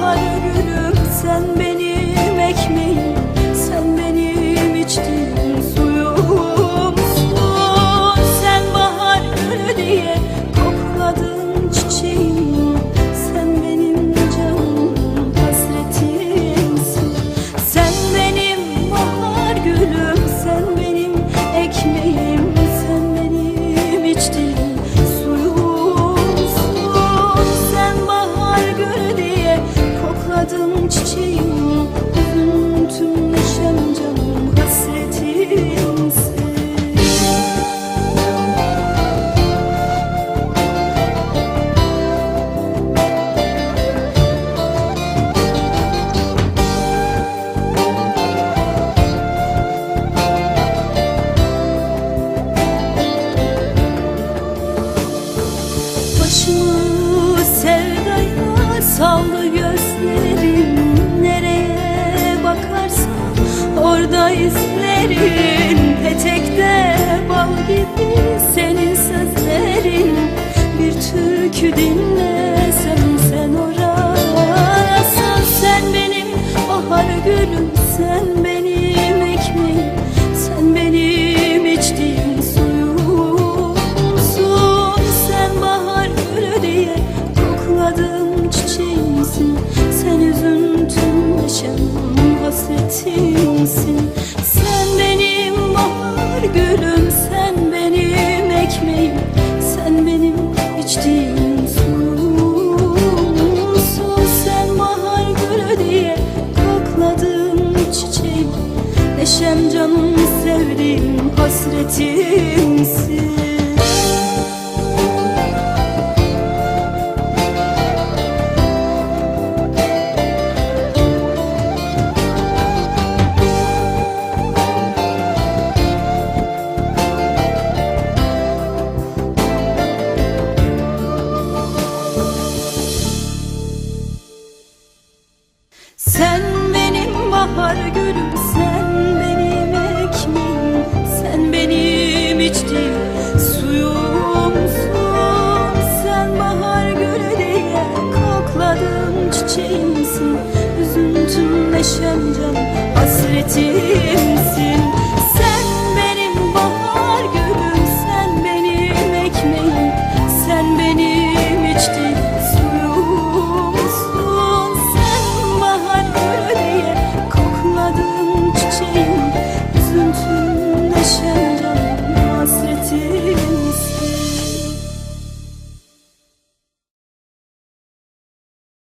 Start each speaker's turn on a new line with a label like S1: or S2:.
S1: Hơi Sallı gözlerin nereye bakarsan Orada izlerin petekte bal gibi Senin sözlerin. Bir türkü dinle sensin Sen üzüntüm, neşem, hasretimsin Sen benim bahar gülüm, sen benim ekmeğim. Sen benim içtiğim su Sen bahar gülü diye kokladığım çiçeğim. Neşem canım sevdiğim hasretimsin Sen benim bahar gülüm Sen benim ekmeğim Sen benim içtiğim suyumsun Sen bahar gülü diye kokladığım çiçeğimsin. Üzüntüm neşem canım hasretim.